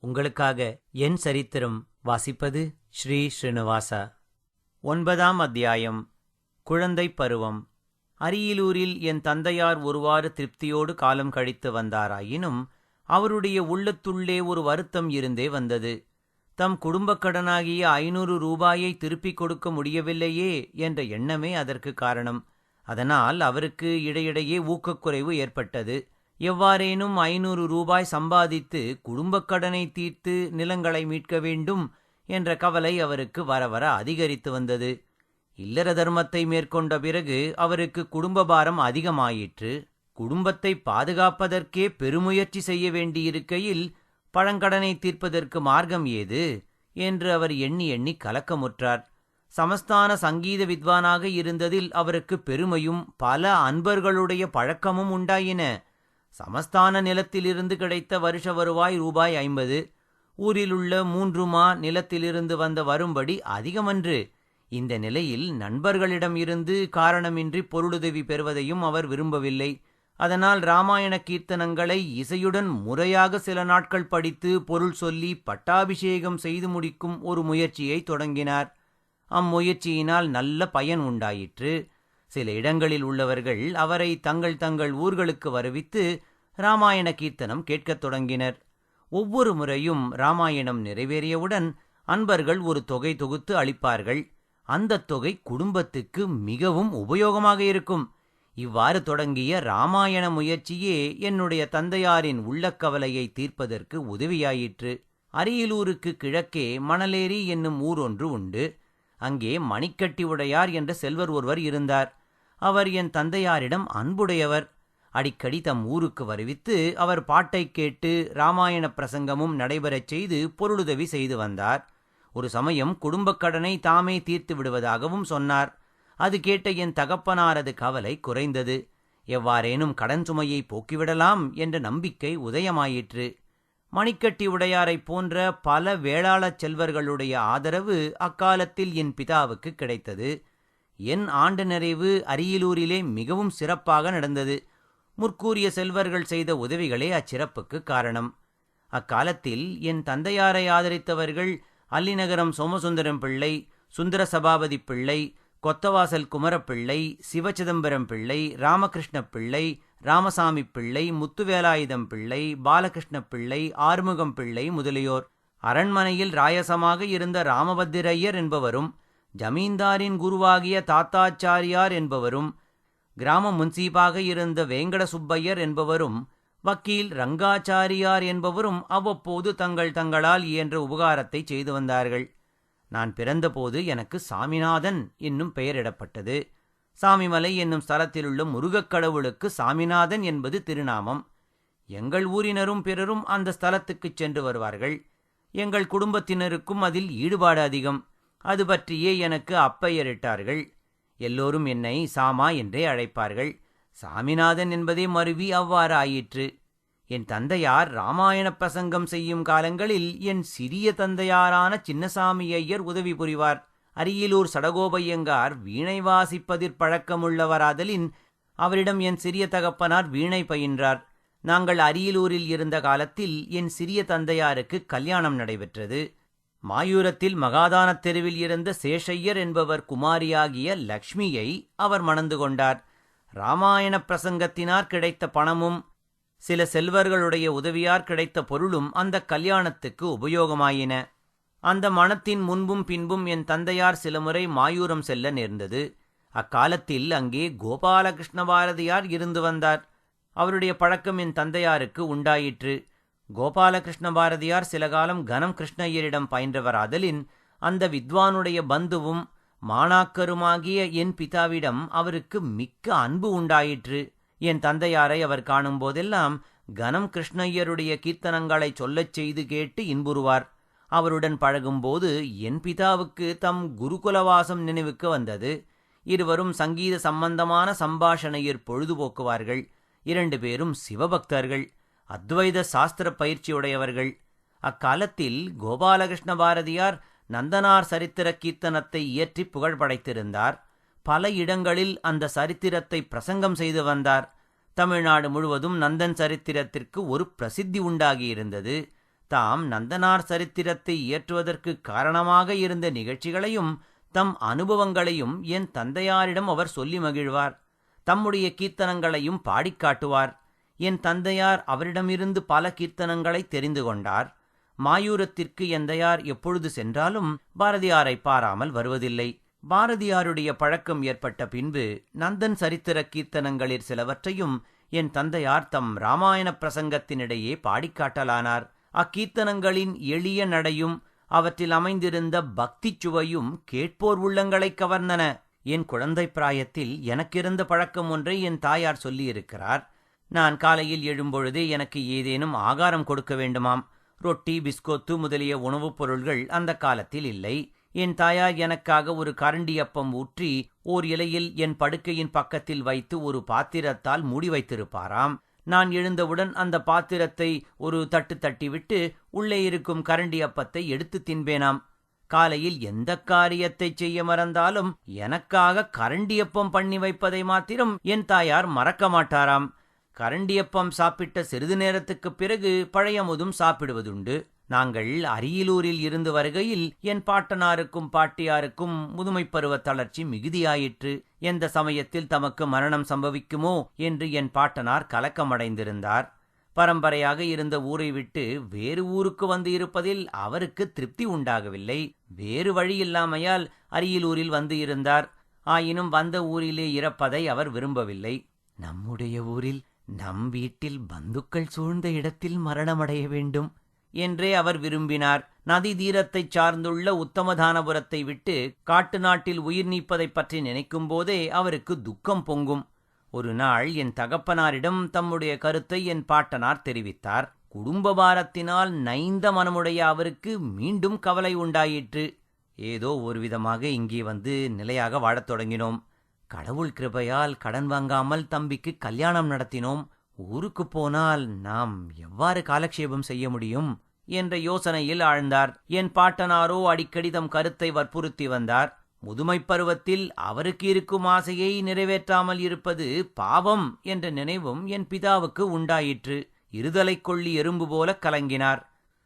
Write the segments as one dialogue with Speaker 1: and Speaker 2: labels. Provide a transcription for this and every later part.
Speaker 1: உங்களுக்காக என் சரித்திரம் வாசிப்பது ஸ்ரீ ஸ்ரீனிவாசா. ஒன்பதாம் அத்தியாயம் குழந்தை பருவம். அரியலூரில் என் தந்தையார் ஒருவாறு திருப்தியோடு காலம் கழித்து வந்தாராயினும் அவருடைய உள்ளத்துள்ளே ஒரு வருத்தம் இருந்தே வந்தது. தம் குடும்பக் கடனாகிய ஐநூறு ரூபாயை திருப்பிக் கொடுக்க முடியவில்லையே என்ற எண்ணமே அதற்கு காரணம். அதனால் அவருக்கு இடையிடையே ஊக்கக்குறைவு ஏற்பட்டது. எவ்வாறேனும் ஐநூறு ரூபாய் சம்பாதித்து குடும்பக் கடனை தீர்த்து நிலங்களை மீட்க வேண்டும் என்ற கவலை அவருக்கு வர வர அதிகரித்து வந்தது. இல்லற தர்மத்தை மேற்கொண்ட பிறகு அவருக்கு குடும்ப பாரம் அதிகமாயிற்று. குடும்பத்தை பாதுகாப்பதற்கே பெருமுயற்சி செய்ய வேண்டியிருக்கையில் பழங்கடனை தீர்ப்பதற்கு மார்க்கம் ஏது? என்று அவர் எண்ணி எண்ணி கலக்கமுற்றார். சமஸ்தான சங்கீத வித்வானாக இருந்ததில் அவருக்கு பெருமையும் பல அன்பர்களுடைய பழக்கமும் உண்டாயின. சமஸ்தான நிலத்திலிருந்து கிடைத்த வருஷ வருவாய் ரூபாய் ஐம்பது. ஊரிலுள்ள மூன்று மா நிலத்திலிருந்து வந்த வரும்படி அதிகமன்று. இந்த நிலையில் நண்பர்களிடம் இருந்து காரணமின்றி பொருளுதவி பெறுவதையும் அவர் விரும்பவில்லை. அதனால் ராமாயண கீர்த்தனங்களை இசையுடன் முறையாக சில நாட்கள் படித்து பொருள் சொல்லி பட்டாபிஷேகம் செய்து முடிக்கும் ஒரு முயற்சியை தொடங்கினார். அம்முயற்சியினால் நல்ல பயன் உண்டாயிற்று. சில இடங்களில் உள்ளவர்கள் அவரை தங்கள் தங்கள் ஊர்களுக்கு வருவித்து ராமாயண கீர்த்தனம் கேட்கத் தொடங்கினர். ஒவ்வொரு முறையும் ராமாயணம் நிறைவேறியவுடன் அன்பர்கள் ஒரு தொகை தொகுத்து அளிப்பார்கள். அந்த தொகை குடும்பத்துக்கு மிகவும் உபயோகமாக இருக்கும். இவ்வாறு தொடங்கிய ராமாயண முயற்சியே என்னுடைய தந்தையாரின் உள்ளக்கவலையை தீர்ப்பதற்கு உதவியாயிற்று. அரியலூருக்கு கிழக்கே மணலேரி என்னும் ஊர் ஒன்று உண்டு. அங்கே மணிக்கட்டி உடையார் என்ற செல்வர் ஒருவர் இருந்தார். அவர் என் தந்தையாரிடம் அன்புடையவர். அடிக்கடி தம் ஊருக்கு வருவித்து அவர் பாட்டை கேட்டு இராமாயண பிரசங்கமும் நடைபெறச் செய்து பொருளுதவி செய்து வந்தார். ஒரு சமயம் குடும்பக் கடனை தாமே தீர்த்து விடுவதாகவும் சொன்னார். அது கேட்ட என் தகப்பனாரது கவலை குறைந்தது. எவ்வாறேனும் கடன் சுமையை போக்கிவிடலாம் என்ற நம்பிக்கை உதயமாயிற்று. மணிக்கட்டி உடையாரைப் போன்ற பல வேளாளச் செல்வர்களுடைய ஆதரவு அக்காலத்தில் என் பிதாவுக்கு கிடைத்தது. என் ஆண்டு நிறைவு அரியலூரிலே மிகவும் சிறப்பாக நடந்தது. முற்கூறிய செல்வர்கள் செய்த உதவிகளே அச்சிறப்புக்கு காரணம். அக்காலத்தில் என் தந்தையாரை ஆதரித்தவர்கள் அல்லிநகரம் சோமசுந்தரம் பிள்ளை சுந்தர சபாபதி பிள்ளை கொத்தவாசல் குமரப்பிள்ளை சிவச்சிதம்பரம் பிள்ளை ராமகிருஷ்ண பிள்ளை ராமசாமி பிள்ளை முத்துவேலாயுதம் பிள்ளை பாலகிருஷ்ண பிள்ளை ஆறுமுகம் பிள்ளை முதலியோர். அரண்மனையில் ராயசமாக இருந்த ராமபத்திரையர் என்பவரும் ஜமீன்தாரின் குருவாகிய தாத்தாச்சாரியார் என்பவரும் கிராம முன்சீபாக இருந்த வேங்கட சுப்பையர் என்பவரும் வக்கீல் ரங்காச்சாரியார் என்பவரும் அவ்வப்போது தங்கள் தங்களால் இயன்ற உபகாரத்தை செய்து வந்தார்கள். நான் பிறந்தபோது எனக்கு சாமிநாதன் என்னும் பெயரிடப்பட்டது. சாமிமலை என்னும் ஸ்தலத்திலுள்ள முருகக் கடவுளுக்கு சாமிநாதன் என்பது திருநாமம். எங்கள் ஊரினரும் பிறரும் அந்த ஸ்தலத்துக்குச் சென்று வருவார்கள். எங்கள் குடும்பத்தினருக்கும் அதில் ஈடுபாடு அதிகம். அது பற்றியே எனக்கு அப்பெயரிட்டார்கள். எல்லோரும் என்னை சாமா என்றே அழைப்பார்கள். சாமிநாதன் என்பதே மருவி அவ்வாறு ஆயிற்று என் தந்தையார் ராமாயண பிரசங்கம் செய்யும் காலங்களில் என் சிறிய தந்தையாரான சின்னசாமி ஐயர் உதவி புரிவார். அரியலூர் சடகோபையங்கார் வீணை வாசிப்பதிற் பழக்கமுள்ளவராதலின் அவரிடம் என் சிறிய தகப்பனார் வீணை பயின்றார். நாங்கள் அரியலூரில் இருந்த காலத்தில் என் சிறிய தந்தையாருக்கு கல்யாணம் நடைபெற்றது. மாயூரத்தில் மகாதானத் தெருவில் இருந்த சேஷையர் என்பவர் குமாரியாகிய லக்ஷ்மியை அவர் மணந்து கொண்டார். ராமாயண பிரசங்கத்தினார் கிடைத்த பணமும் சில செல்வர்களுடைய உதவியார் கிடைத்த பொருளும் அந்த கல்யாணத்துக்கு உபயோகமாயின. அந்த மணத்தின் முன்பும் பின்பும் என் தந்தையார் சில முறை மாயூரம் செல்ல நேர்ந்தது. அக்காலத்தில் அங்கே கோபாலகிருஷ்ண பாரதியார் இருந்து வந்தார். அவருடைய பழக்கம் என் தந்தையாருக்கு உண்டாயிற்று. கோபாலகிருஷ்ண பாரதியார் சில காலம் கனம் கிருஷ்ணய்யரிடம் பயின்றவராதலின் அந்த வித்வானுடைய பந்துவும் மாணாக்கருமாகிய என் பிதாவிடம் அவருக்கு மிக்க அன்பு உண்டாயிற்று. என் தந்தையாரை அவர் காணும் போதெல்லாம் கனம் கிருஷ்ணய்யருடைய கீர்த்தனங்களை சொல்லச் செய்து கேட்டு இன்புறுவார். அவருடன் பழகும்போது என் பிதாவுக்கு தம் குருகுலவாசம் நினைவுக்கு வந்தது. இருவரும் சங்கீத சம்பந்தமான சம்பாஷணையில் பொழுதுபோக்குவார்கள். இரண்டு பேரும் சிவபக்தர்கள். அத்வைத சாஸ்திர பயிற்சியுடையவர்கள். அக்காலத்தில் கோபாலகிருஷ்ண பாரதியார் நந்தனார் சரித்திர கீர்த்தனத்தை இயற்றி புகழ் படைத்திருந்தார். பல இடங்களில் அந்த சரித்திரத்தை பிரசங்கம் செய்து வந்தார். தமிழ்நாடு முழுவதும் நந்தன் சரித்திரத்திற்கு ஒரு பிரசித்தி உண்டாகியிருந்தது. தாம் நந்தனார் சரித்திரத்தை இயற்றுவதற்கு காரணமாக இருந்த நிகழ்ச்சிகளையும் தம் அனுபவங்களையும் என் தந்தையாரிடம் அவர் சொல்லி மகிழ்வார். தம்முடைய கீர்த்தனங்களையும் பாடிக் காட்டுவார். என் தந்தையார் அவரிடமிருந்து பல கீர்த்தனங்களை தெரிந்து கொண்டார். மாயூரத்திற்கு எந்தையார் எப்பொழுது சென்றாலும் பாரதியாரை பாராமல் வருவதில்லை. பாரதியாருடைய பழக்கம் ஏற்பட்ட பின்பு நந்தன் சரித்திர கீர்த்தனங்களில் சிலவற்றையும் என் தந்தையார் தம் இராமாயண பிரசங்கத்தினிடையே பாடிக்காட்டலானார் அக்கீர்த்தனங்களின் எளிய நடையும் அவற்றில் அமைந்திருந்த பக்திச் சுவையும் கேட்போர் உள்ளங்களைக் கவர்ந்தன. என் குழந்தை பிராயத்தில் எனக்கிருந்த பழக்கம் ஒன்றை என் தாயார் சொல்லியிருக்கிறார். நான் காலையில் எழும்பொழுதே எனக்கு ஏதேனும் ஆகாரம் கொடுக்க வேண்டுமாம். ரொட்டி பிஸ்கோத்து முதலிய உணவுப் பொருள்கள் அந்த காலத்தில் இல்லை. என் தாயார் எனக்காக ஒரு கரண்டி அப்பம் ஊற்றி ஓர் இலையில் என் படுக்கையின் பக்கத்தில் வைத்து ஒரு பாத்திரத்தால் மூடி வைத்திருப்பாராம். நான் எழுந்தவுடன் அந்த பாத்திரத்தை ஒரு தட்டு தட்டிவிட்டு உள்ளே இருக்கும் கரண்டி அப்பத்தை எடுத்து தின்பேனாம். காலையில் எந்த காரியத்தை செய்ய மறந்தாலும் எனக்காக கரண்டியப்பம் பண்ணி வைப்பதை மாத்திரம் என் தாயார் மறக்க மாட்டாராம். கரண்டியப்பம் சாப்பிட்ட சிறிது நேரத்துக்குப் பிறகு பழையமுதும் சாப்பிடுவதுண்டு. நாங்கள் அரியலூரில் இருந்து வருகையில் என் பாட்டனாருக்கும் பாட்டியாருக்கும் முதுமைப் பருவ தளர்ச்சி மிகுதியாயிற்று. எந்த சமயத்தில் தமக்கு மரணம் சம்பவிக்குமோ என்று என் பாட்டனார் கலக்கமடைந்திருந்தார். பரம்பரையாக இருந்த ஊரை விட்டு வேறு ஊருக்கு வந்து இருப்பதில் அவருக்கு திருப்தி உண்டாகவில்லை. வேறு வழி இல்லாமையால் அரியலூரில் வந்து இருந்தார். ஆயினும் வந்த ஊரிலே இறப்பதை அவர் விரும்பவில்லை. நம்முடைய ஊரில் நம் வீட்டில் பந்துக்கள் சூழ்ந்த இடத்தில் மரணமடைய வேண்டும் என்றே அவர் விரும்பினார். நதி தீரத்தைச் சார்ந்துள்ள உத்தமதானபுரத்தை விட்டு காட்டு நாட்டில் உயிர் நீப்பதைப் பற்றி நினைக்கும் போதே அவருக்கு துக்கம் பொங்கும். ஒரு நாள் என் தகப்பனாரிடம் தம்முடைய கருத்தை என் பாட்டனார் தெரிவித்தார். குடும்ப பாரத்தினால் நைந்த மனமுடைய அவருக்கு மீண்டும் கவலை உண்டாயிற்று. ஏதோ ஒருவிதமாக இங்கே வந்து நிலையாக வாழத் தொடங்கினோம். கடவுள் கிருபையால் கடன் வாங்காமல் தம்பிக்கு கல்யாணம் நடத்தினோம். ஊருக்கு போனால் நாம் எவ்வாறு காலக்ஷேபம் செய்ய முடியும்? என்ற யோசனையில் ஆழ்ந்தார். என் பாட்டனாரோ அடிக்கடி தம் கருத்தை வற்புறுத்தி வந்தார். முதுமைப் பருவத்தில் அவருக்கு இருக்கும் ஆசையை நிறைவேற்றாமல் இருப்பது பாவம் என்ற நினைவும் என் பிதாவுக்கு உண்டாயிற்று. இருதலைக் கொள்ளி எறும்பு போல கலங்கினார்.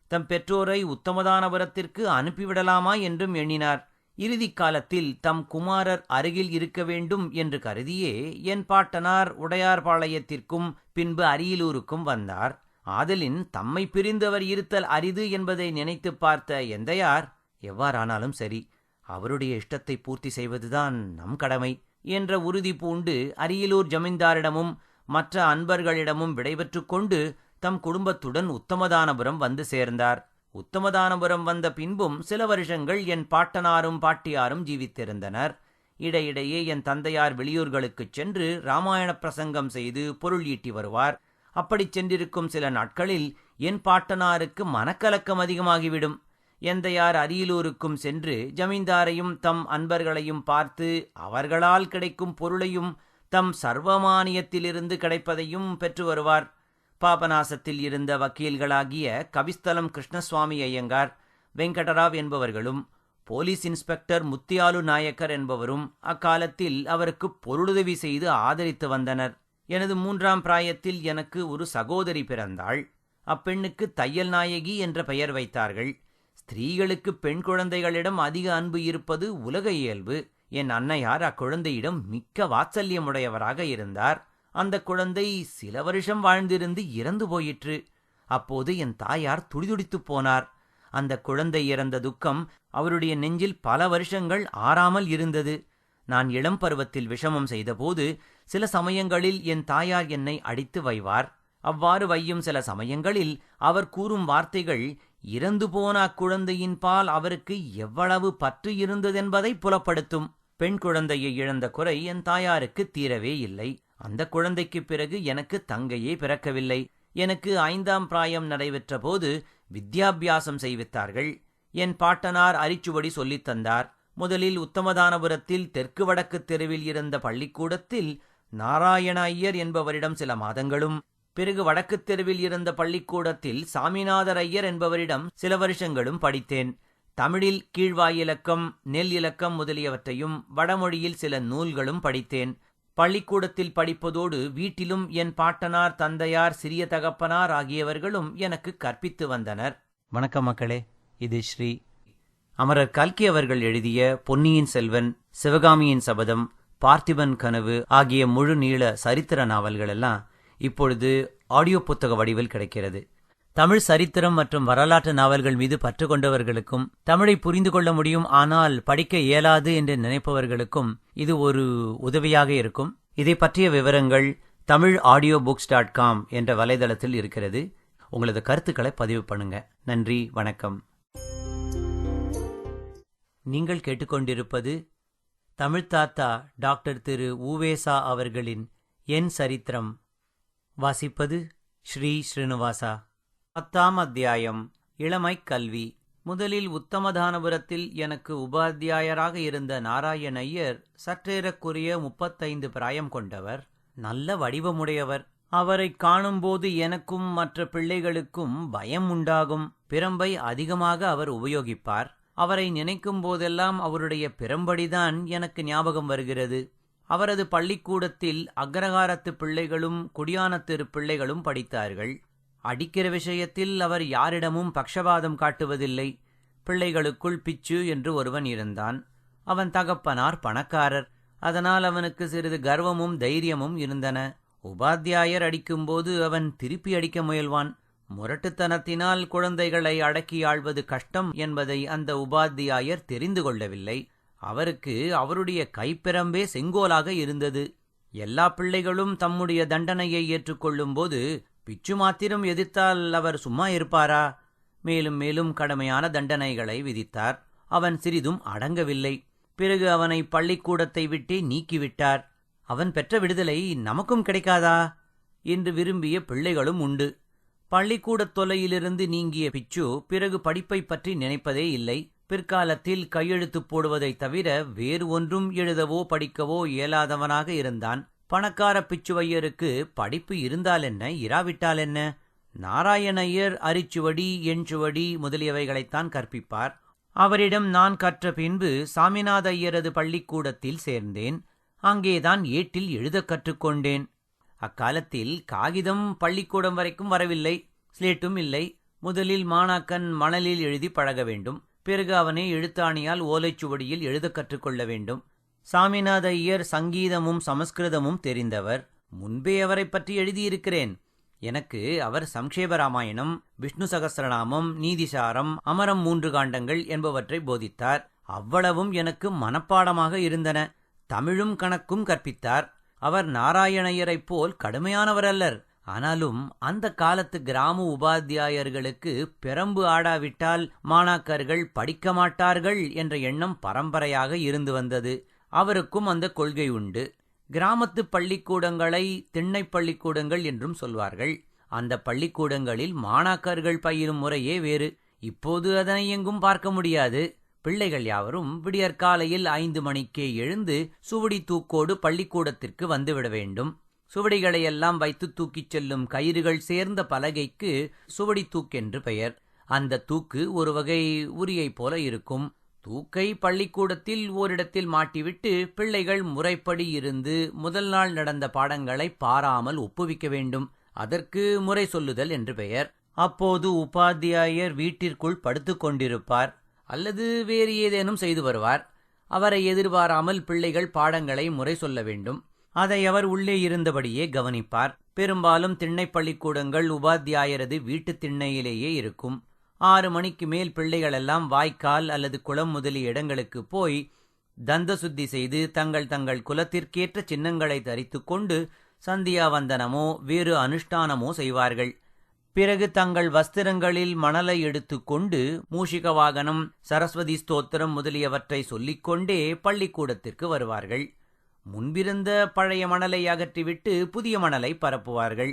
Speaker 1: தம் பெற்றோரை உத்தமதானபுரத்திற்கு அனுப்பிவிடலாமா என்றும் எண்ணினார். இறுதிக் காலத்தில் தம் குமாரர் அருகில் இருக்க வேண்டும் என்று கருதியே என் பாட்டனார் உடையார்பாளையத்திற்கும் பின்பு அரியலூருக்கும் வந்தார். ஆதலின் தம்மை பிரிந்தவர் இருத்தல் அரிது என்பதை நினைத்துப் பார்த்த எந்தையார் எவ்வாறானாலும் சரி அவருடைய இஷ்டத்தை பூர்த்தி செய்வதுதான் நம் கடமை என்ற உறுதி பூண்டு அரியலூர் ஜமீன்தாரிடமும் மற்ற அன்பர்களிடமும் விடைபெற்றுக் கொண்டு தம் குடும்பத்துடன் உத்தமதானபுரம் வந்து சேர்ந்தார். உத்தமதானபுரம் வந்த பின்பும் சில வருஷங்கள் என் பாட்டனாரும் பாட்டியாரும் ஜீவித்திருந்தனர். இடையிடையே என் தந்தையார் வெளியூர்களுக்குச் சென்று ராமாயண பிரசங்கம் செய்து பொருள் ஈட்டி வருவார். அப்படிச் சென்றிருக்கும் சில நாட்களில் என் பாட்டனாருக்கு மனக்கலக்கம் அதிகமாகிவிடும். எந்தையார் அரியலூருக்கும் சென்று ஜமீன்தாரையும் தம் அன்பர்களையும் பார்த்து அவர்களால் கிடைக்கும் பொருளையும் தம் சர்வமானியத்திலிருந்து கிடைப்பதையும் பெற்று வருவார். பாபநாசத்தில் இருந்த வக்கீல்களாகிய கவிஸ்தலம் கிருஷ்ணசுவாமி ஐயங்கார் வெங்கடராவ் என்பவர்களும் போலீஸ் இன்ஸ்பெக்டர் முத்தியாலு நாயக்கர் என்பவரும் அக்காலத்தில் அவருக்கு பொருளுதவி செய்து ஆதரித்து வந்தனர். எனது மூன்றாம் பிராயத்தில் எனக்கு ஒரு சகோதரி பிறந்தாள். அப்பெண்ணுக்கு தையல் நாயகி என்ற பெயர் வைத்தார்கள். ஸ்திரீகளுக்கு பெண் குழந்தைகளிடம் அதிக அன்பு இருப்பது உலக இயல்பு. என் அன்னையார் அக்குழந்தையிடம் மிக்க வாத்சல்யமுடையவராக இருந்தார். அந்த குழந்தை சில வருஷம் வாழ்ந்திருந்து இறந்து போயிற்று. அப்போது என் தாயார் துடிதுடித்துப் போனார். அந்த குழந்தை இறந்த துக்கம் அவருடைய நெஞ்சில் பல வருஷங்கள் ஆறாமல் இருந்தது. நான் இளம் பருவத்தில் விஷமம் செய்தபோது சில சமயங்களில் என் தாயார் என்னை அடித்து வைவார். அவ்வாறு வையும் சில சமயங்களில் அவர் கூறும் வார்த்தைகள் இறந்து போன அக்குழந்தையின் பால் அவருக்கு எவ்வளவு பற்று இருந்ததென்பதை புலப்படுத்தும். பெண் குழந்தையை இழந்த குறை என் தாயாருக்கு தீரவே இல்லை. அந்த குழந்தைக்கு பிறகு எனக்கு தங்கையே பிறக்கவில்லை. எனக்கு ஐந்தாம் பிராயம் நடைபெற்ற போது வித்யாபியாசம் செய்வித்தார்கள். என் பாட்டனார் அரிச்சுவடி சொல்லித் தந்தார். முதலில் உத்தமதானபுரத்தில் தெற்கு வடக்கு தெருவில் இருந்த பள்ளிக்கூடத்தில் நாராயண ஐயர் என்பவரிடம் சில மாதங்களும் பிறகு வடக்குத் தெருவில் இருந்த பள்ளிக்கூடத்தில் சாமிநாதர் ஐயர் என்பவரிடம் சில வருஷங்களும் படித்தேன். தமிழில் கீழ்வாய் இலக்கம் நெல் இலக்கம் முதலியவற்றையும் வடமொழியில் சில நூல்களும் படித்தேன். பள்ளிக்கூடத்தில் படிப்பதோடு வீட்டிலும் என் பாட்டனார் தந்தையார் சிறிய தகப்பனார் ஆகியவர்களும் எனக்கு கற்பித்து வந்தனர். வணக்கம் மக்களே இது ஸ்ரீ அமரர் கல்கி அவர்கள் எழுதிய பொன்னியின் செல்வன் சிவகாமியின் சபதம் பார்த்திபன் கனவு ஆகிய முழு நீள சரித்திர நாவல்கள் எல்லாம் இப்பொழுது ஆடியோ புத்தக வடிவில் கிடைக்கிறது. தமிழ் சரித்திரம் மற்றும் வரலாற்று நாவல்கள் மீது பற்று கொண்டவர்களுக்கும் தமிழை புரிந்து கொள்ள முடியும் ஆனால் படிக்க இயலாது என்று நினைப்பவர்களுக்கும் இது ஒரு உதவியாக இருக்கும். இதை பற்றிய விவரங்கள் Tamil audio books dot com என்ற வலைதளத்தில் இருக்கிறது. உங்களது கருத்துக்களை பதிவு பண்ணுங்க. நன்றி வணக்கம். நீங்கள் கேட்டுக்கொண்டிருப்பது தமிழ் தாத்தா டாக்டர் திரு ஊவேசா அவர்களின் என் சரித்திரம். வாசிப்பது ஸ்ரீ ஸ்ரீனிவாசா. பத்தாம் அத்தியாயம் இளமை கல்வி. முதலில் உத்தமதானபுரத்தில் எனக்கு உபாத்தியாயராக இருந்த நாராயண ஐயர் சற்றேறக்குரிய முப்பத்தைந்து பிராயம் கொண்டவர். நல்ல வடிவமுடையவர். அவரை காணும்போது எனக்கும் மற்ற பிள்ளைகளுக்கும் பயம் உண்டாகும். பிரம்பை அதிகமாக அவர் உபயோகிப்பார். அவரை நினைக்கும் போதெல்லாம் அவருடைய பிரம்படிதான் எனக்கு ஞாபகம் வருகிறது. அவரது பள்ளிக்கூடத்தில் அக்ரகாரத்து பிள்ளைகளும் குடியானத்திரு பிள்ளைகளும் படித்தார்கள். அடிக்கிற விஷயத்தில் அவர் யாரிடமும் பக்ஷபாதம் காட்டுவதில்லை. பிள்ளைகளுக்குள் பிச்சு என்று ஒருவன் இருந்தான். அவன் தகப்பனார் பணக்காரர். அதனால் அவனுக்கு சிறிது கர்வமும் தைரியமும் இருந்தன. உபாத்தியாயர் அடிக்கும்போது அவன் திருப்பி அடிக்க முயல்வான். முரட்டுத்தனத்தினால் குழந்தைகளை அடக்கி ஆள்வது கஷ்டம் என்பதை அந்த உபாத்தியாயர் தெரிந்து கொள்ளவில்லை. அவருக்கு அவருடைய கைப்பிரம்பே செங்கோலாக இருந்தது. எல்லா பிள்ளைகளும் தம்முடைய தண்டனையை ஏற்றுக்கொள்ளும்போது பிச்சு மாத்திரம் எதிர்த்தால் அவர் சும்மா இருப்பாரா? மேலும் மேலும் கடுமையான தண்டனைகளை விதித்தார். அவன் சிறிதும் அடங்கவில்லை. பிறகு அவனை பள்ளிக்கூடத்தை விட்டே நீக்கிவிட்டார். அவன் பெற்ற விடுதலை நமக்கும் கிடைக்காதா? என்று விரும்பிய பிள்ளைகளும் உண்டு. பள்ளிக்கூடத் தொலையிலிருந்து நீங்கிய பிச்சு பிறகு படிப்பை பற்றி நினைப்பதே இல்லை. பிற்காலத்தில் கையெழுத்து போடுவதைத் தவிர வேறு ஒன்றும் எழுதவோ படிக்கவோ இயலாதவனாக இருந்தான். பணக்கார பிச்சுவையருக்கு படிப்பு இருந்தால் என்ன இராவிட்டால் என்ன? நாராயணையர் அரிச்சுவடி எண்சுவடி முதலியவைகளைத்தான் கற்பிப்பார். அவரிடம் நான் கற்ற பின்பு சாமிநாத ஐயரது பள்ளிக்கூடத்தில் சேர்ந்தேன். அங்கேதான் ஏட்டில் எழுதக் கற்றுக்கொண்டேன். அக்காலத்தில் காகிதம் பள்ளிக்கூடம் வரைக்கும் வரவில்லை ஸ்லேட்டும் இல்லை. முதலில் மாணாக்கன் மணலில் எழுதி பழக வேண்டும். பிறகு அவனை எழுத்தாணியால் ஓலைச்சுவடியில் எழுதக் கற்றுக்கொள்ள வேண்டும். சாமிநாத ஐயர் சங்கீதமும் சமஸ்கிருதமும் தெரிந்தவர். முன்பே அவரை பற்றி எழுதியிருக்கிறேன். எனக்கு அவர் சம்ஷேப ராமாயணம் விஷ்ணு சகசிரநாமம் நீதிசாரம் அமரம் மூன்று காண்டங்கள் என்பவற்றை போதித்தார். அவ்வளவும் எனக்கு மனப்பாடமாக இருந்தன. தமிழும் கணக்கும் கற்பித்தார். அவர் நாராயணையரைப் போல் கடுமையானவர் அல்லர். ஆனாலும் அந்த காலத்து கிராம உபாத்தியாயர்களுக்கு பெரம்பு ஆடாவிட்டால் மாணாக்கர்கள் படிக்க மாட்டார்கள் என்ற எண்ணம் பரம்பரையாக இருந்து வந்தது. அவருக்கும் அந்த கொள்கை உண்டு. கிராமத்து பள்ளிக்கூடங்களை திண்ணைப் பள்ளிக்கூடங்கள் என்றும் சொல்வார்கள். அந்த பள்ளிக்கூடங்களில் மாணாக்கர்கள் பயிலும் முறையே வேறு. இப்போது அதனை எங்கும் பார்க்க முடியாது. பிள்ளைகள் யாவரும் விடியற்காலையில் ஐந்து மணிக்கே எழுந்து சுவடி தூக்கோடு பள்ளிக்கூடத்திற்கு வந்துவிட வேண்டும். சுவடிகளையெல்லாம் வைத்து தூக்கிச் செல்லும் கயிறுகள் சேர்ந்த பலகைக்கு சுவடி தூக்கென்று பெயர். அந்த தூக்கு ஒரு வகை உரியைப் போல இருக்கும். தூக்கை பள்ளிக்கூடத்தில் ஓரிடத்தில் மாட்டிவிட்டு பிள்ளைகள் முறைப்படி இருந்து முதல் நாள் நடந்த பாடங்களை பாராமல் ஒப்புவிக்க வேண்டும். அதற்கு முறை சொல்லுதல் என்று பெயர். அப்போது உபாத்தியாயர் வீட்டிற்குள் படுத்துக் கொண்டிருப்பார். அல்லது வேறு ஏதேனும் செய்து வருவார். அவரை எதிர்பாராமல் பிள்ளைகள் பாடங்களை முறை சொல்ல வேண்டும். அதை அவர் உள்ளே இருந்தபடியே கவனிப்பார். பெரும்பாலும் திண்ணைப் பள்ளிக்கூடங்கள் உபாத்தியாயரது வீட்டுத் திண்ணையிலேயே இருக்கும். ஆறு மணிக்கு மேல் பிள்ளைகளெல்லாம் வாய்க்கால் அல்லது குளம் முதலிய இடங்களுக்கு போய் தந்த சுத்தி செய்து தங்கள் தங்கள் குலத்திற்கேற்ற சின்னங்களை தரித்து கொண்டு சந்தியாவந்தனமோ வேறு அனுஷ்டானமோ செய்வார்கள். பிறகு தங்கள் வஸ்திரங்களில் மணலை எடுத்துக்கொண்டு மூஷிக வாகனம் சரஸ்வதி ஸ்தோத்திரம் முதலியவற்றை சொல்லிக்கொண்டே பள்ளிக்கூடத்திற்கு வருவார்கள். முன்பிருந்த பழைய மணலை அகற்றிவிட்டு புதிய மணலை பரப்புவார்கள்.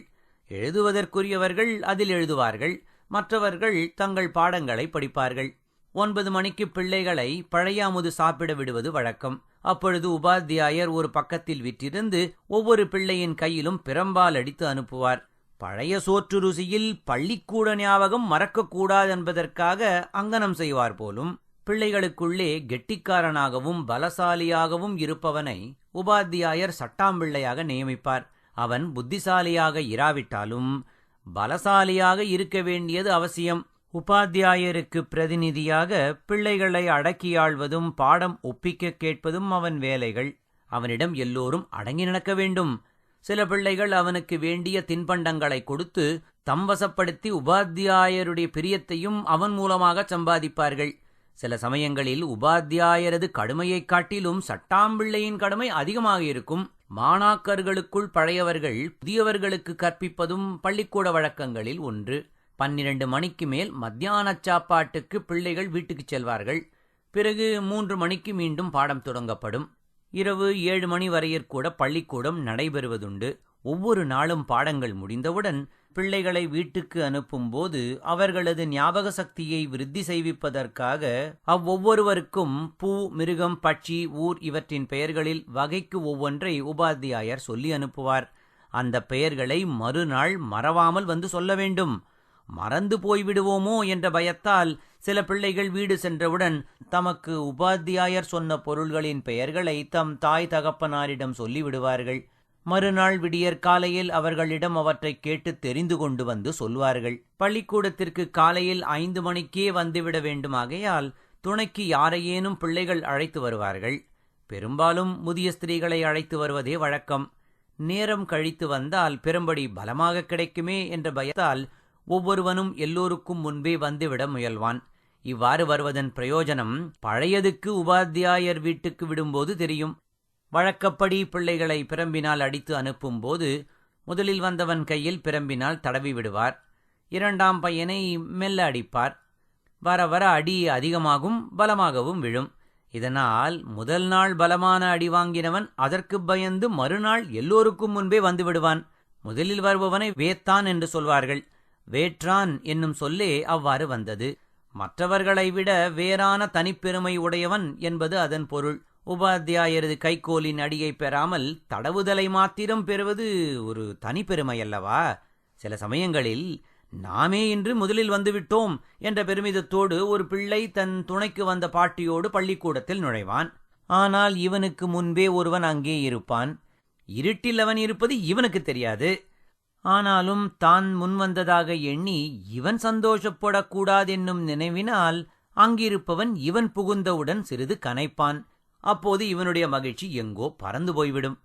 Speaker 1: எழுதுவதற்குரியவர்கள் அதில் எழுதுவார்கள். மற்றவர்கள் தங்கள் பாடங்களை படிப்பார்கள். ஒன்பது மணிக்கு பிள்ளைகளை பழையாமுது சாப்பிட விடுவது வழக்கம். அப்பொழுது உபாத்தியாயர் ஒரு பக்கத்தில் விற்றிருந்து ஒவ்வொரு பிள்ளையின் கையிலும் பிரம்பால் அடித்து அனுப்புவார். பழைய சோற்று ருசியில் பள்ளிக்கூட ஞாபகம் மறக்கக்கூடாது என்பதற்காக அங்கனம் செய்வார் போலும் பிள்ளைகளுக்குள்ளே கெட்டிக்காரனாகவும் பலசாலியாகவும் இருப்பவனை உபாத்தியாயர் சட்டாம்பிள்ளையாக நியமிப்பார். அவன் புத்திசாலியாக இராவிட்டாலும் பலசாலியாக இருக்க வேண்டியது அவசியம். உபாத்தியாயருக்கு பிரதிநிதியாக பிள்ளைகளை அடக்கியாள்வதும் பாடம் ஒப்பிக்க கேட்பதும் அவன் வேலைகள். அவனிடம் எல்லோரும் அடங்கி நடக்க வேண்டும். சில பிள்ளைகள் அவனுக்கு வேண்டிய தின்பண்டங்களை கொடுத்து தம்வசப்படுத்தி உபாத்தியாயருடைய பிரியத்தையும் அவன் மூலமாக சம்பாதிப்பார்கள். சில சமயங்களில் உபாத்தியாயரது கடுமையைக் காட்டிலும் சட்டாம்பிள்ளையின் கடுமை அதிகமாக இருக்கும். மாணாக்கர்களுக்குள் பழையவர்கள் புதியவர்களுக்கு கற்பிப்பதும் பள்ளிக்கூட வழக்கங்களில் ஒன்று. பன்னிரண்டு மணிக்கு மேல் மத்தியான சாப்பாட்டுக்கு பிள்ளைகள் வீட்டுக்குச் செல்வார்கள். பிறகு மூன்று மணிக்கு மீண்டும் பாடம் தொடங்கப்படும். இரவு ஏழு மணி வரையிற்கூட பள்ளிக்கூடம் நடைபெறுவதுண்டு. ஒவ்வொரு நாளும் பாடங்கள் முடிந்தவுடன் பிள்ளைகளை வீட்டுக்கு அனுப்பும்போது அவர்களது ஞாபக சக்தியை விருத்தி செய்விப்பதற்காக அவ்வொவ்வொருவருக்கும் பூ மிருகம் பட்சி ஊர் இவற்றின் பெயர்களில் வகைக்கு ஒவ்வொன்றை உபாத்தியாயர் சொல்லி அனுப்புவார். அந்த பெயர்களை மறுநாள் மறவாமல் வந்து சொல்ல வேண்டும். மறந்து போய்விடுவோமோ என்ற பயத்தால் சில பிள்ளைகள் வீடு சென்றவுடன் தமக்கு உபாத்தியாயர் சொன்ன பொருள்களின் பெயர்களை தம் தாய் தகப்பனாரிடம் சொல்லிவிடுவார்கள். மறுநாள் விடியற் காலையில் அவர்களிடம் அவற்றை கேட்டு தெரிந்து கொண்டு வந்து சொல்வார்கள். பள்ளிக்கூடத்திற்கு காலையில் ஐந்து மணிக்கே வந்துவிட வேண்டுமாகையால் துணைக்கு யாரையேனும் பிள்ளைகள் அழைத்து வருவார்கள். பெரும்பாலும் முதிய ஸ்திரீகளை அழைத்து வருவதே வழக்கம். நேரம் கழித்து வந்தால் பெரும்படி பலமாக கிடைக்குமே என்ற பயத்தால் ஒவ்வொருவனும் எல்லோருக்கும் முன்பே வந்துவிட முயல்வான். இவ்வாறு வருவதன் பிரயோஜனம் பழையதுக்கு உபாத்தியாயர் வீட்டுக்கு விடும்போது தெரியும். வழக்கப்படி பிள்ளைகளை பிரம்பினால் அடித்து அனுப்பும்போது முதலில் வந்தவன் கையில் பிரம்பினால் தடவி விடுவார். இரண்டாம் பையனை மெல்ல அடிப்பார். வர வர அடி அதிகமாகும் பலமாகவும் விழும். இதனால் முதல் நாள் பலமான அடி வாங்கினவன் அதற்கு பயந்து மறுநாள் எல்லோருக்கும் முன்பே வந்து விடுவான். முதலில் வருபவனை வேத்தான் என்று சொல்வார்கள். வேற்றான் என்னும் சொல்லே அவ்வாறு வந்தது. மற்றவர்களை விட வேறான தனிப்பெருமை உடையவன் என்பது அதன் பொருள். உபாத்தியாயரது கைகோலின் அடியை பெறாமல் தடவுதலை மாத்திரம் பெறுவது ஒரு தனிப்பெருமை அல்லவா? சில சமயங்களில் நாமே இன்று முதலில் வந்துவிட்டோம் என்ற பெருமிதத்தோடு ஒரு பிள்ளை தன் துணைக்கு வந்த பாட்டியோடு பள்ளிக்கூடத்தில் நுழைவான். ஆனால் இவனுக்கு முன்பே ஒருவன் அங்கே இருப்பான். இருட்டில் அவன் இருப்பது இவனுக்கு தெரியாது. ஆனாலும் தான் முன்வந்ததாக எண்ணி இவன் சந்தோஷப்படக்கூடாதென்னும் நினைவினால் அங்கிருப்பவன் இவன் புகுந்தவுடன் சிறிது கனைப்பான். அப்போது இவனுடைய மகிழ்ச்சி எங்கோ பறந்து போய்விடும்.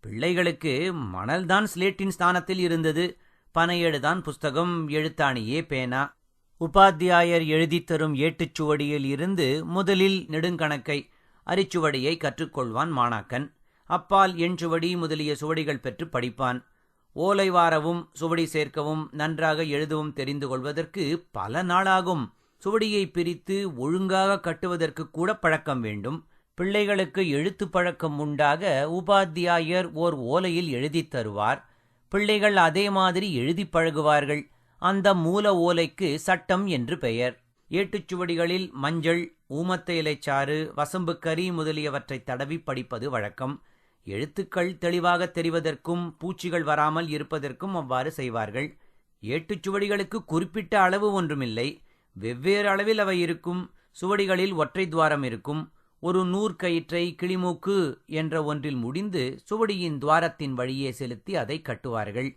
Speaker 1: பிள்ளைகளுக்கு மணல்தான் ஸ்லேட்டின் ஸ்தானத்தில் இருந்தது. பனையேடுதான் புஸ்தகம் எழுத்தாணியே பேனா. உபாத்தியாயர் எழுதித் தரும் ஏட்டுச்சுவடியில் இருந்து முதலில் நெடுங்கணக்கை அரிச்சுவடியை கற்றுக்கொள்வான் மாணாக்கன். அப்பால் எண்சுவடி முதலிய சுவடிகள் பெற்று படிப்பான். ஓலை வாரவும் சுவடி சேர்க்கவும் நன்றாக எழுதவும் தெரிந்து கொள்வதற்கு பல நாளாகும். சுவடியை பிரித்து ஒழுங்காக கட்டுவதற்கு கூட பழக்கம் வேண்டும். பிள்ளைகளுக்கு எழுத்து பழக்கம் உண்டாக உபாத்தியாயர் ஓர் ஓலையில் எழுதித் தருவார். பிள்ளைகள் அதே மாதிரி எழுதி பழகுவார்கள். அந்த மூல ஓலைக்கு சட்டம் என்று பெயர். ஏட்டுச்சுவடிகளில் மஞ்சள் ஊமத்த இலைச்சாறு வசம்பு கறி முதலியவற்றை தடவி படிப்பது வழக்கம். எழுத்துக்கள் தெளிவாக தெரிவதற்கும் பூச்சிகள் வராமல் இருப்பதற்கும் அவ்வாறு செய்வார்கள். ஏட்டுச்சுவடிகளுக்கு குறிப்பிட்ட அளவு ஒன்றுமில்லை. வெவ்வேறு அளவில் அவை இருக்கும். சுவடிகளில் ஒற்றை துவாரம் இருக்கும். ஒரு நூற்கயிற்றை கிளிமூக்கு என்ற ஒன்றில் முடிந்து சுவடியின் துவாரத்தின் வழியே செலுத்தி அதை கட்டுவார்கள்.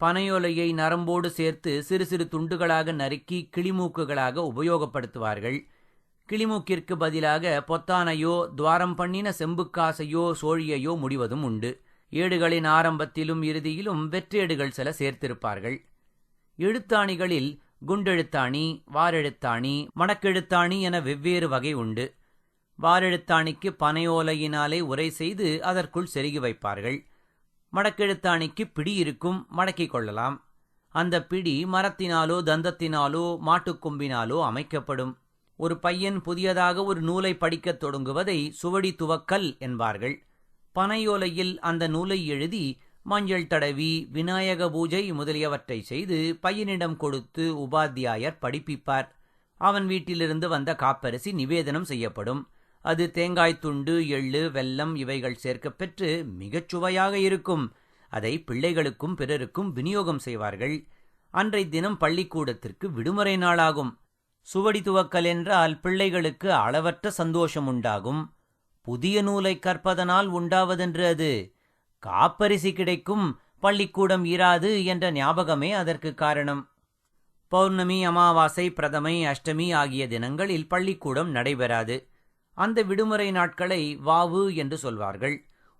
Speaker 1: பனையோலையை நரம்போடு சேர்த்து சிறு சிறு துண்டுகளாக நறுக்கி கிளிமூக்குகளாக உபயோகப்படுத்துவார்கள். கிளிமூக்கிற்கு பதிலாக பொத்தானையோ துவாரம் பண்ணின செம்புக்காசையோ சோழியையோ முடிவதும் உண்டு. ஏடுகளின் ஆரம்பத்திலும் இறுதியிலும் வெற்றேடுகள் சில சேர்த்திருப்பார்கள். எழுத்தாணிகளில் குண்டெழுத்தாணி வாரெழுத்தாணி மணக்கெழுத்தாணி என வெவ்வேறு வகை உண்டு. வாரெழுத்தாணிக்கு பனையோலையினாலே உரை செய்து அதற்குள் செருகி வைப்பார்கள். மடக்கெழுத்தாணிக்கு பிடி இருக்கும் மடக்கிக் கொள்ளலாம். அந்த பிடி மரத்தினாலோ தந்தத்தினாலோ மாட்டுக்கொம்பினாலோ அமைக்கப்படும். ஒரு பையன் புதியதாக ஒரு நூலை படிக்கத் தொடங்குவதை சுவடி துவக்கல் என்பார்கள். பனையோலையில் அந்த நூலை எழுதி மஞ்சள் தடவி விநாயக பூஜை முதலியவற்றை செய்து பையனிடம் கொடுத்து உபாத்தியாயர் படிப்பிப்பார். அவன் வீட்டிலிருந்து வந்த காப்பரிசி நிவேதனம் செய்யப்படும். அது தேங்காய் துண்டு எள்ளு வெல்லம் இவைகள் சேர்க்கப் பெற்று மிகச் சுவையாக இருக்கும். அதை பிள்ளைகளுக்கும் பிறருக்கும் விநியோகம் செய்வார்கள். அன்றை தினம் பள்ளிக்கூடத்திற்கு விடுமுறை நாளாகும். சுவடி துவக்கல் என்றால் பிள்ளைகளுக்கு அளவற்ற சந்தோஷம் உண்டாகும். புதிய நூலை கற்பதனால் உண்டாவதென்று அது. காப்பரிசி கிடைக்கும் பள்ளிக்கூடம் இராது என்ற ஞாபகமே அதற்கு காரணம். பௌர்ணமி அமாவாசை பிரதமை அஷ்டமி ஆகிய தினங்களில் பள்ளிக்கூடம் நடைபெறாது. அந்த விடுமுறை நாட்களை வாவு என்று சொல்வார்கள்.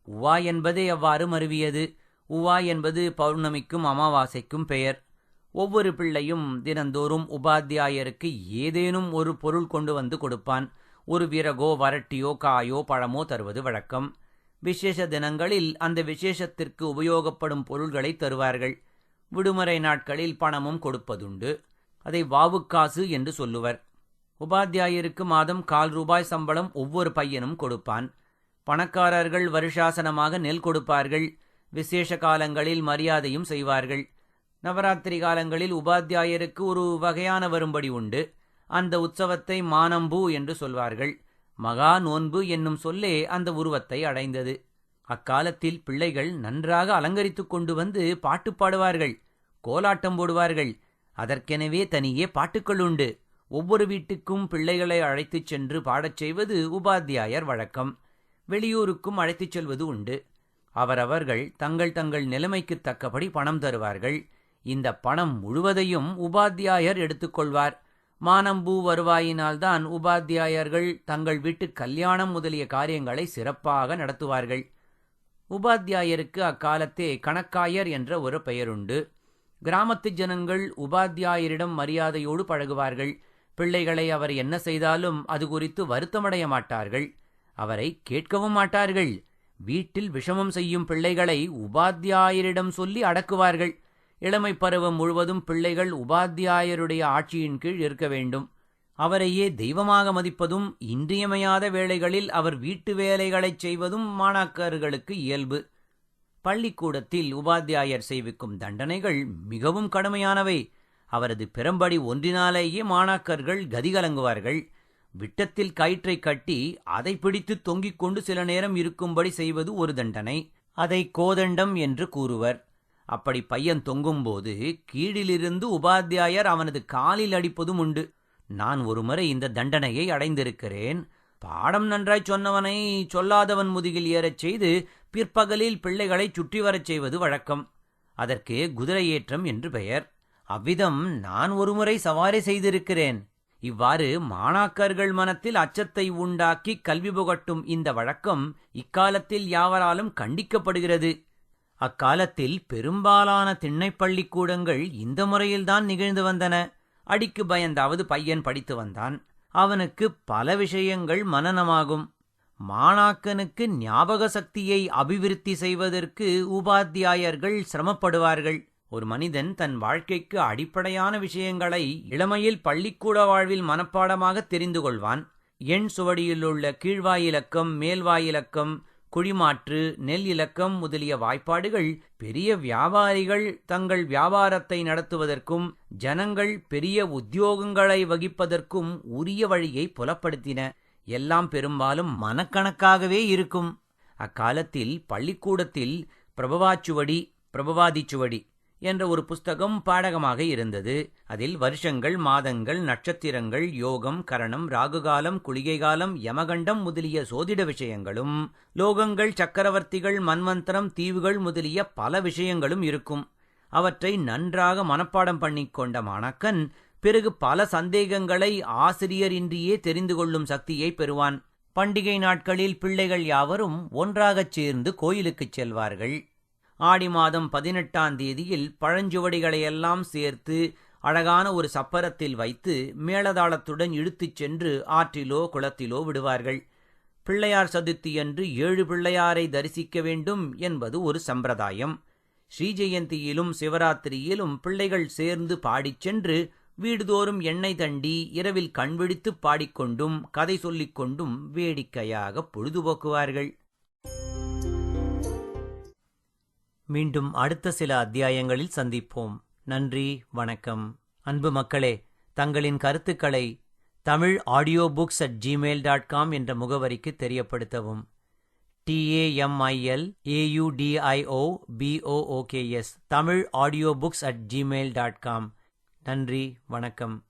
Speaker 1: உவா என்பதே அவ்வாறு மருவியது. உவா என்பது பௌர்ணமிக்கும் அமாவாசைக்கும் பெயர். ஒவ்வொரு பிள்ளையும் தினந்தோறும் உபாத்தியாயருக்கு ஏதேனும் ஒரு பொருள் கொண்டு வந்து கொடுப்பான். ஒரு விறகோ வரட்டியோ காயோ பழமோ தருவது வழக்கம். விசேஷ தினங்களில் அந்த விசேஷத்திற்கு உபயோகப்படும் பொருள்களை தருவார்கள். விடுமுறை நாட்களில் பணமும் கொடுப்பதுண்டு. அதை வாவுக்காசு என்று சொல்லுவர். உபாத்தியாயருக்கு மாதம் கால் ரூபாய் சம்பளம் ஒவ்வொரு பையனும் கொடுப்பான். பணக்காரர்கள் வருஷாசனமாக நெல் கொடுப்பார்கள். விசேஷ காலங்களில் மரியாதையும் செய்வார்கள். நவராத்திரி காலங்களில் உபாத்தியாயருக்கு ஒரு வகையான வரும்படி உண்டு. அந்த உற்சவத்தை மானம்பு என்று சொல்வார்கள். மகா நோன்பு என்னும் சொல்லே அந்த உருவத்தை அடைந்தது. அக்காலத்தில் பிள்ளைகள் நன்றாக அலங்கரித்துக் கொண்டு வந்து பாட்டு பாடுவார்கள். கோலாட்டம் போடுவார்கள். அதற்கெனவே தனியே பாட்டுக்கள் உண்டு. ஒவ்வொரு வீட்டுக்கும் பிள்ளைகளை அழைத்துச் சென்று பாடச் செய்வது உபாத்தியாயர் வழக்கம். வெளியூருக்கும் அழைத்துச் செல்வது உண்டு. அவரவர்கள் தங்கள் தங்கள் நிலைமைக்குத் தக்கபடி பணம் தருவார்கள். இந்த பணம் முழுவதையும் உபாத்தியாயர் எடுத்துக்கொள்வார் மானம்பூ வருவாயினால்தான் உபாத்தியாயர்கள் தங்கள் வீட்டு கல்யாணம் முதலிய காரியங்களை சிறப்பாக நடத்துவார்கள். உபாத்தியாயருக்கு அக்காலத்தே கணக்காயர் என்ற ஒரு பெயருண்டு. கிராமத்து ஜனங்கள் உபாத்தியாயரிடம் மரியாதையோடு பழகுவார்கள். பிள்ளைகளை அவர் என்ன செய்தாலும் அது குறித்து வருத்தமடைய மாட்டார்கள். அவரை கேட்கவும் மாட்டார்கள். வீட்டில் விஷமம் செய்யும் பிள்ளைகளை உபாத்தியாயரிடம் சொல்லி அடக்குவார்கள். இளமை பருவம் முழுவதும் பிள்ளைகள் உபாத்தியாயருடைய ஆட்சியின் கீழ் இருக்க வேண்டும். அவரையே தெய்வமாக மதிப்பதும் இன்றியமையாத வேளைகளில் அவர் வீட்டு வேலைகளைச் செய்வதும் மாணாக்கர்களுக்கு இயல்பு. பள்ளிக்கூடத்தில் உபாத்தியாயர் செய்விக்கும் தண்டனைகள் மிகவும் கடுமையானவை. அவரது பெரும்படி ஒன்றினாலேயே மாணாக்கர்கள் கதிகலங்குவார்கள் விட்டத்தில் கயிற்றை கட்டி அதை பிடித்து தொங்கிக் கொண்டு சில நேரம் இருக்கும்படி செய்வது ஒரு தண்டனை. அதை கோதண்டம் என்று கூறுவர். அப்படி பையன் தொங்கும்போது கீழிலிருந்து உபாத்தியாயர் அவனது காலில் அடிப்பதும் உண்டு. நான் ஒருமுறை இந்த தண்டனையை அடைந்திருக்கிறேன். பாடம் நன்றாய் சொன்னவனை சொல்லாதவன் முதுகில் ஏறச் செய்து பிற்பகலில் பிள்ளைகளை சுற்றி வரச் செய்வது வழக்கம். அதற்கு குதிரையேற்றம் என்று பெயர். அவ்விதம் நான் ஒருமுறை சவாரி செய்திருக்கிறேன். இவ்வாறு மாணாக்கர்கள் மனத்தில் அச்சத்தை உண்டாக்கி கல்வி புகட்டும் இந்த வழக்கம் இக்காலத்தில் யாவராலும் கண்டிக்கப்படுகிறது. அக்காலத்தில் பெரும்பாலான திண்ணைப் பள்ளிக்கூடங்கள் இந்த முறையில்தான் நிகழ்ந்து வந்தன. அடிக்கு பயந்தாவது பையன் படித்து வந்தான். அவனுக்கு பல விஷயங்கள் மனனமாகும் மாணாக்கனுக்கு ஞாபக சக்தியை அபிவிருத்தி செய்வதற்கு உபாத்தியாயர்கள் சிரமப்படுவார்கள். ஒரு மனிதன் தன் வாழ்க்கைக்கு அடிப்படையான விஷயங்களை இளமையில் பள்ளிக்கூட வாழ்வில் மனப்பாடமாக தெரிந்து கொள்வான். எண் சுவடியிலுள்ள கீழ்வாயிலக்கம் மேல்வாயிலக்கம் குழிமாற்று நெல் இலக்கம் முதலிய வாய்ப்பாடுகள் பெரிய வியாபாரிகள் தங்கள் வியாபாரத்தை நடத்துவதற்கும் ஜனங்கள் பெரிய உத்தியோகங்களை வகிப்பதற்கும் உரிய வழியை புலப்படுத்தின. எல்லாம் பெரும்பாலும் மனக்கணக்காகவே இருக்கும். அக்காலத்தில் பள்ளிக்கூடத்தில் பிரபவாச்சுவடி பிரபவாதிச்சுவடி என்ற ஒரு புஸ்தகம் பாடகமாக இருந்தது. அதில் வருஷங்கள் மாதங்கள் நட்சத்திரங்கள் யோகம் கரணம் ராகுகாலம் குளிகை காலம் யமகண்டம் முதலிய சோதிட விஷயங்களும் லோகங்கள் சக்கரவர்த்திகள் மன்வந்தரம் தீவுகள் முதலிய பல விஷயங்களும் இருக்கும். அவற்றை நன்றாக மனப்பாடம் பண்ணிக் கொண்ட மாணக்கன் பிறகு பல சந்தேகங்களை ஆசிரியரின்றியே தெரிந்து கொள்ளும் சக்தியை பெறுவான். பண்டிகை நாட்களில் பிள்ளைகள் யாவரும் ஒன்றாகச் சேர்ந்து கோயிலுக்குச் செல்வார்கள். ஆடி மாதம் பதினெட்டாம் தேதியில் பழஞ்சுவடிகளையெல்லாம் சேர்த்து அழகான ஒரு சப்பரத்தில் வைத்து மேளதாளத்துடன் இழுத்துச் சென்று ஆற்றிலோ குளத்திலோ விடுவார்கள். பிள்ளையார் சதுர்த்தியன்று ஏழு பிள்ளையாரை தரிசிக்க வேண்டும் என்பது ஒரு சம்பிரதாயம். ஸ்ரீஜெயந்தியிலும் சிவராத்திரியிலும் பிள்ளைகள் சேர்ந்து பாடிச் சென்று வீடுதோறும் எண்ணெய் தண்டி இரவில் கண்விழித்துப் பாடிக்கொண்டும் கதை சொல்லிக் கொண்டும் வேடிக்கையாக பொழுதுபோக்குவார்கள். மீண்டும் அடுத்த சில அத்தியாயங்களில் சந்திப்போம். நன்றி வணக்கம். அன்பு மக்களே தங்களின் கருத்துக்களை Tamil audio books at Gmail dot com என்ற முகவரிக்கு தெரியப்படுத்தவும். T A M I L A U D I O B O O K S Tamil audio books at Gmail dot com நன்றி வணக்கம்.